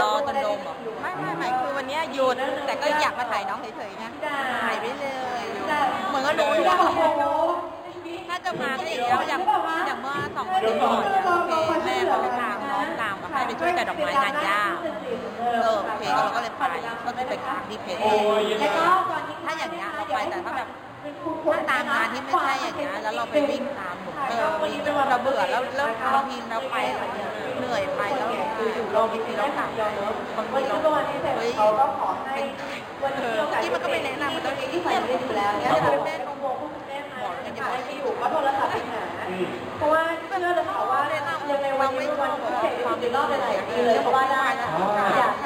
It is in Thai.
รอจนดมเหรอไม่ไม่ไม่คือวันเนี้ยหยุดแต่ก็อยากมาถ่ายน้องเฉยๆนะถ่ายไปเลยเหมือนก็รู้อยู่ว่าถ้าจะมาก็อย่างเงี้ยอย่างอย่างเมื่อสองอาทิตย์ก่อนเนี่ยโอเคแม่เขาตามน้องตามมาให้ไปช่วยจัดดอกไม้งานย่าเออโอเคเราก็เลยไปก็คือไปค้างที่เพจถ้าอย่างเงี้ยเราไปแต่ถ้าแบบถ้าตามงานที่ไม่ใช่อย่างเงี้ยแล้วเราไปวิ่งตามเออวิ่งเราเบื่อแล้วแล้วบางทีเราไปแล้วเหนื่อยไปแล้ว คืออยู่เราบางทีเรากลับบางทีเราเฮ้ยเป็นเออที่มันก็ไม่แนะนำมันต้องที่ใส่อยู่แล้วเนี่ยเป็นแม่ของโบคุณแมหมอกันยังไม่อยู่ก็โทรศัพท์ไปหาเพราะว่าเชื่อเลยค่ะว่ายังไงวันนี้วันที่เศษอยู่ในรอบหลายๆปีเลยเพราะว่าได้นะคะ